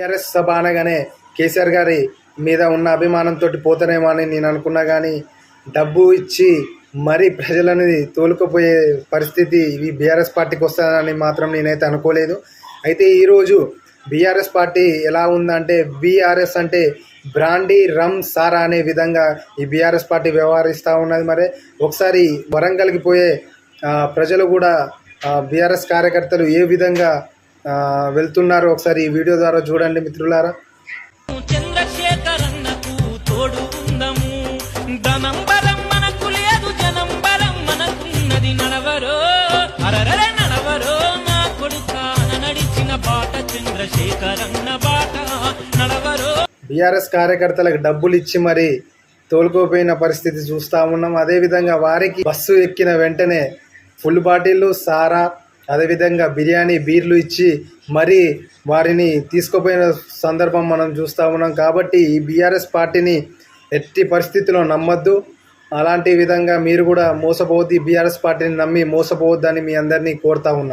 TRS సభ అనగానే కేసీఆర్ గారి మీద ఉన్న అభిమానంతో పోతనేమో అని నేను అనుకున్నా కానీ డబ్బు ఇచ్చి మరీ ప్రజలని తోలుకుపోయే పరిస్థితి ఈ బీఆర్ఎస్ పార్టీకి వస్తుందని మాత్రం నేనైతే అనుకోలేదు. అయితే ఈరోజు బీఆర్ఎస్ పార్టీ ఎలా ఉందంటే బీఆర్ఎస్ అంటే బ్రాండీ రమ్ సారా అనే విధంగా ఈ బీఆర్ఎస్ పార్టీ వ్యవహరిస్తూ ఉన్నది మరి. ఒకసారి వరంగల్కి పోయే ప్రజలు కూడా బీఆర్ఎస్ కార్యకర్తలు ఏ విధంగా వెళ్తున్నారో ఒకసారి ఈ వీడియో ద్వారా చూడండి మిత్రులారా. చంద్రశేఖరన్నకు తోడు ఉందము. ధనం బలం మనకు లేదు జనం బలం మనకున్నది నడవరో. అరరర నడవరో నా కొడుక నడిచిన బాట చంద్రశేఖరన్న బాట నడవరో. బీఆర్ఎస్ కార్యకర్తలకు డబ్బులు ఇచ్చి మరి తోలుకోపోయిన పరిస్థితి చూస్తూ ఉన్నాం. అదేవిధంగా వారికి బస్సు ఎక్కిన వెంటనే ఫుల్ బాటిళ్ళు సారా అదేవిధంగా బిర్యానీ బీర్లు ఇచ్చి మరి వారిని తీసుకుపోయిన సందర్భం మనం చూస్తూ ఉన్నాం. కాబట్టి ఈ బీఆర్ఎస్ పార్టీని ఎట్టి పరిస్థితిలో నమ్మద్దు. అలాంటి విధంగా మీరు కూడా మోసపోవద్దు. బీఆర్ఎస్ పార్టీని నమ్మి మోసపోవద్దని మీ అందరినీ కోరుతా ఉన్నాం.